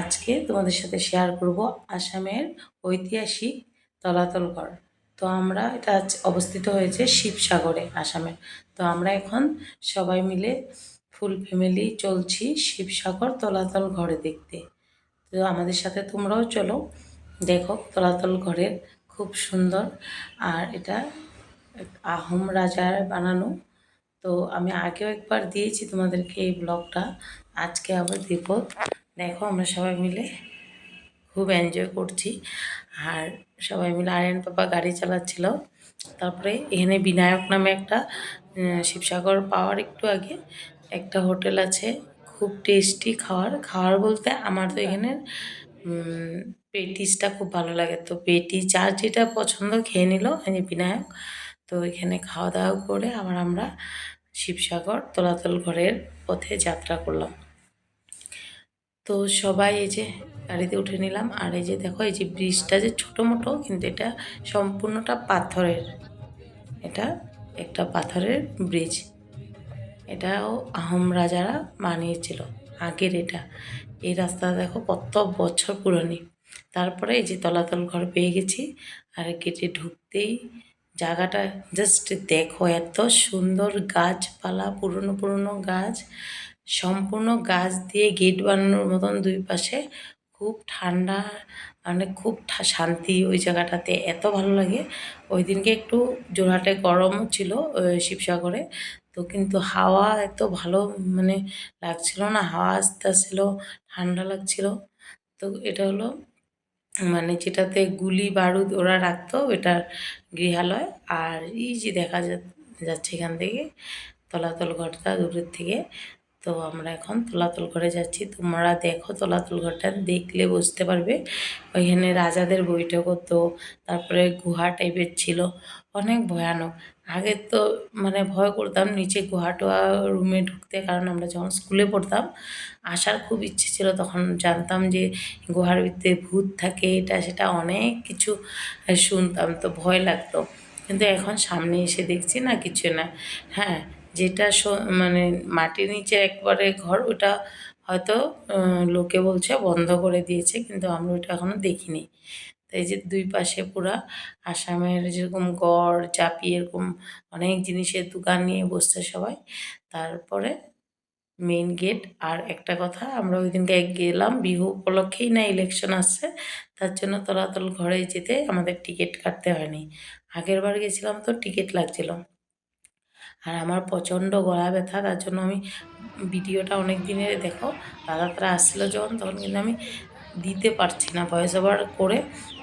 আজকে তোমাদের সাথে শেয়ার করব আসামের ঐতিহাসিক তলাতল ঘর। তো আমরা এটা অবস্থিত হয়েছে শিবসাগরে আসামের। তো আমরা এখন সবাই মিলে ফুল ফ্যামিলি চলছি শিবসাগর তলাতল ঘরে দেখতে। তো আমাদের সাথে তোমরাও চলো, দেখো তলাতল ঘরের খুব সুন্দর আর এটা আহোম রাজার বানানো। তো আমি আগেও একবার দিয়েছি তোমাদেরকে এই ব্লগটা, আজকে আবার দিব দেখো, আমরা সবাই মিলে খুব এনজয় করছি। আর সবাই মিলে আর্যন পাপা গাড়ি চালাচ্ছিল। তারপরে এখানে বিনায়ক নামে একটা শিবসাগর পাওয়ার একটু আগে একটা হোটেল আছে, খুব টেস্টি খাওয়ার। খাওয়ার বলতে আমার তো এখানের পেটিসটা খুব ভালো লাগে। তো পেটি যার যেটা পছন্দ খেয়ে নিল যে বিনায়ক। তো এখানে খাওয়া দাওয়া করে আবার আমরা শিবসাগর তলাতল ঘরের পথে যাত্রা করলাম। তো সবাই এই যে গাড়িতে উঠে নিলাম। আর এই যে দেখো, এই যে ব্রিজটা যে ছোটো মোটো, কিন্তু এটা সম্পূর্ণটা পাথরের। এটা একটা পাথরের ব্রিজ। এটাও আহোম রাজারা বানিয়েছিল, আগের এটা। এই রাস্তা দেখো কত বছর পুরনো। তারপরে এই যে তলাতল ঘর পেয়ে গেছি, আর গেটে ঢুকতেই জায়গাটা জাস্ট দেখো, এত সুন্দর গাছপালা, পুরনো পুরনো গাছ। সম্পূর্ণ গাছ দিয়ে গেট বানানোর মতন দুই পাশে খুব ঠান্ডা মানে খুব শান্তি ওই জায়গাটাতে। এত ভালো লাগে। ওই দিনকে একটু জোরহাটে গরমও ছিল শিবসাগরে। তো কিন্তু হাওয়া এত ভালো মানে লাগছিল না। হাওয়া আসতে আসছিল, ঠান্ডা লাগছিল। তো এটা হলো মানে যেটাতে গুলি, বারুদ ওরা রাখতো এটার গৃহালয়। আর এই যে দেখা যাচ্ছে এখান থেকে, তলাতল ঘরটা দূরের থেকে তো আমরা এখন তলাতল ঘরে যাচ্ছি। তোমরা দেখো তলাতল ঘরটা, দেখলে বুঝতে পারবে। ওইখানে রাজাদের বৈঠক হতো তারপরে গুহা টাইপের ছিল। অনেক ভয়ানক। আগে তো মানে ভয় করতাম নিচে গুহাটোয়া রুমে ঢুকতে, কারণ আমরা যখন স্কুলে পড়তাম, আসার খুব ইচ্ছে ছিল। তখন জানতাম যে গুহার ভিতরে ভূত থাকে, এটা সেটা অনেক কিছু শুনতাম। তো ভয় লাগতো। কিন্তু এখন সামনে এসে দেখছি না, কিছু না। হ্যাঁ যেটা মানে মাটির নিচে একবারে ঘর, ওটা হয়তো লোকে বলছে বন্ধ করে দিয়েছে, কিন্তু আমরা ওটা এখনও দেখিনি। তো এই যে দুই পাশে পুরা আসামের যেরকম গড় চাপি এরকম অনেক জিনিসের দোকান নিয়ে বসছে সবাই। তারপরে মেইন গেট আর একটা কথা, আমরা ওই দিনকে গেলাম, বিহু উপলক্ষেই না ইলেকশন আসছে, তার জন্য তলাতল ঘরে যেতে আমাদের টিকিট কাটতে হয়নি। আগের বার গেছিলাম তো টিকিট লাগছিল। আর আমার প্রচণ্ড গলা ব্যথা, তার জন্য আমি ভিডিওটা অনেক দিনের, দেখো, দাদা তারা আসছিল যখন, তখন কিন্তু আমি দিতে পারছি না ভয়েস ওভার করে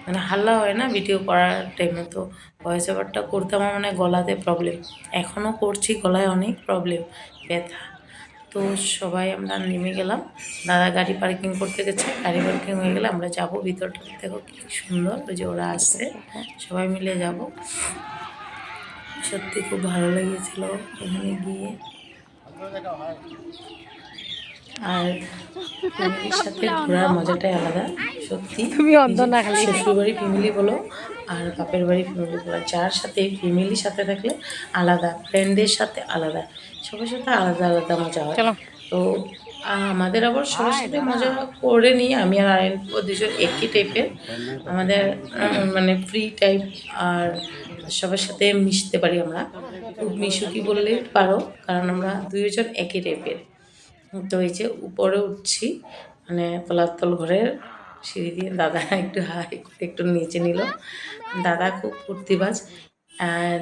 মানে হাল্লা হয় না ভিডিও করার টাইমে তো ভয়েস ওভারটা করতে আমার মানে গলাতে প্রবলেম এখনও করছি, গলায় অনেক প্রবলেম ব্যথা। তো সবাই আমরা নেমে গেলাম, দাদা গাড়ি পার্কিং করতে গেছে, গাড়ি পার্কিং হয়ে গেলে আমরা যাব ভিতরটা দেখো কি সুন্দর যে ওরা আসছে, সবাই মিলে যাব। সত্যি খুব ভালো লেগেছিল ওখানে গিয়ে। আর ফ্যামিলির সাথে ঘোরার মজাটাই আলাদা সত্যি। তুমি অন্ধ না খালি। শ্বশুর বাড়ি ফ্যামিলি বলো আর বাপের বাড়ি ফ্যামিলি বলো যার সাথে ফ্যামিলির সাথে থাকলে আলাদা ফ্রেন্ডদের সাথে আলাদা সবার সাথে আলাদা আলাদা মজা হয়। তো আমাদের আবার সবার সাথে মজা করে নিই আমি আর আয়ন দুজন একই টাইপের আমাদের মানে ফ্রি টাইপ আর সবার সাথে মিশতে পারি আমরা। খুব মিশুকি বললেই পারো কারণ আমরা দুইজন একই টাইপের তো এই যে উপরে উঠছি মানে তলাতল ঘরের সিঁড়ি দিয়ে দাদা একটু হাই করে একটু নিচে নিল। দাদা খুব ফুর্তিবাজ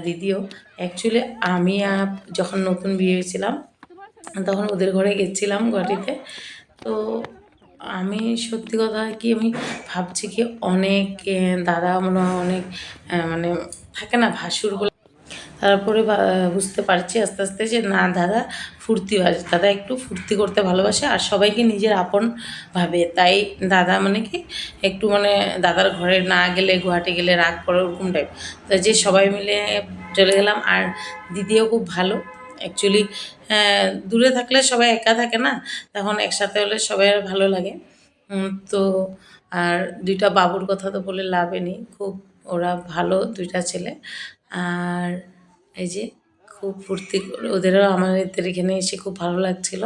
দিদিও। অ্যাকচুয়ালি আমি যখন নতুন বিয়ে হয়েছিলাম তখন ওদের ঘরে গেছিলাম গুয়াহাটিতে। তো আমি সত্যি কথা কি আমি ভাবছি কি অনেক দাদা মনে হয় অনেক মানে থাকে না ভাসুর বলে। তারপরে বুঝতে পারছি আস্তে আস্তে যে না দাদা ফুর্তিবাজ দাদা একটু ফুর্তি করতে ভালোবাসে আর সবাইকে নিজের আপন ভাবে। তাই দাদা মানে কি একটু মানে দাদার ঘরে না গেলে, গুয়াহাটি গেলে রাগ করে ওরকম টাইপ যে সবাই মিলে চলে গেলাম আর দিদিও খুব ভালো। অ্যাকচুয়ালি দূরে থাকলে সবাই একা থাকে না, তখন একসাথে হলে সবাই ভালো লাগে। তো আর দুইটা বাবুর কথা তো বলে লাভে নেই, খুব ওরা ভালো দুইটা ছেলে। আর এই যে খুব ফুর্তি করে, ওদেরও আমাদের এখানে এসে খুব ভালো লাগছিল,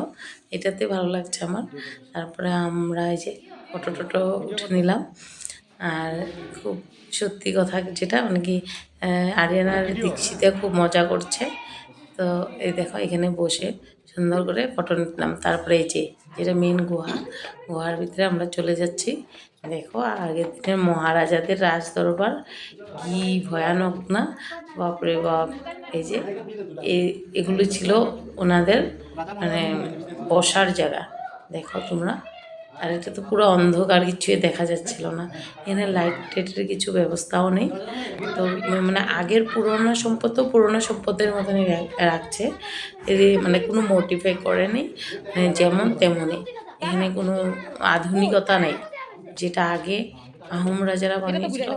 এটাতে ভালো লাগছে আমার। তারপরে আমরা এই যে ফটো টটো উঠে নিলাম। আর খুব সত্যি কথা যেটা মানে কি আরিয়ানার দীক্ষিতে খুব মজা করছে। তো এই দেখো এখানে বসে সুন্দর করে ফটো নিলাম। তারপরে এই যে, যেটা মেন গুহা, গুহার ভিতরে আমরা চলে যাচ্ছি। দেখো, আগের দিনের মহারাজাদের রাজ দরবার কি ভয়ানক না? বাপরে বাপ। এই যে এগুলো ছিল ওনাদের মানে বসার জায়গা। দেখো তোমরা। আর এটা তো পুরো অন্ধকার কিছুই দেখা যাচ্ছিল না। এখানে লাইট টাইটের কিছু ব্যবস্থাও নেই। তো মানে আগের পুরোনো সম্পদ তো পুরোনো সম্পদের মতনই রাখছে। মানে কোনো মোটিফাই করেনি মানে যেমন তেমনই। এখানে কোনো আধুনিকতা নেই। যেটা আগে আহোম রাজারা বানিয়েছিল।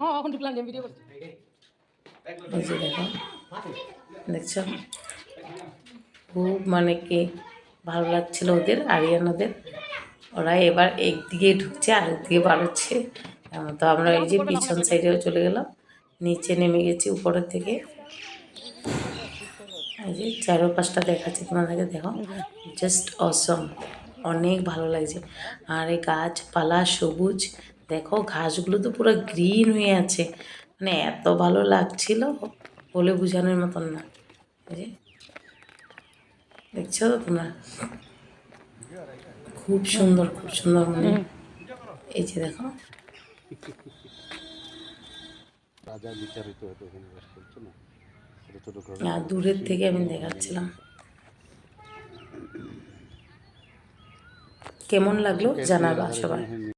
হ্যাঁ এখন ঢুকলাম যে ভিডিও করছি। এই যে দেখো। দেখছ? খুব মানে কি ভালো লাগছিল ওদের আরিয়ানাদের ওরা এবার একদিকে ঢুকছে আর একদিকে আহ, তো আমরা এই যে পিছন সাইডেও চলে গেলাম নিচে নেমে গেছি উপরের থেকে। এই যে চারো পাঁচটা দেখাচ্ছি তোমাদেরকে দেখো। জাস্ট অসম অনেক ভালো লাগছে। আর এই গাছপালা সবুজ দেখো ঘাসগুলো তো পুরো গ্রিন হয়ে আছে। মানে এত ভালো লাগছিল বলে বোঝানোর মতন না। দেখছ তো তোমরা? খুব সুন্দর খুব সুন্দর মানে এই যে দেখো। দূরের থেকে আমি দেখাচ্ছিলাম। কেমন লাগল? জানাবা সবাই।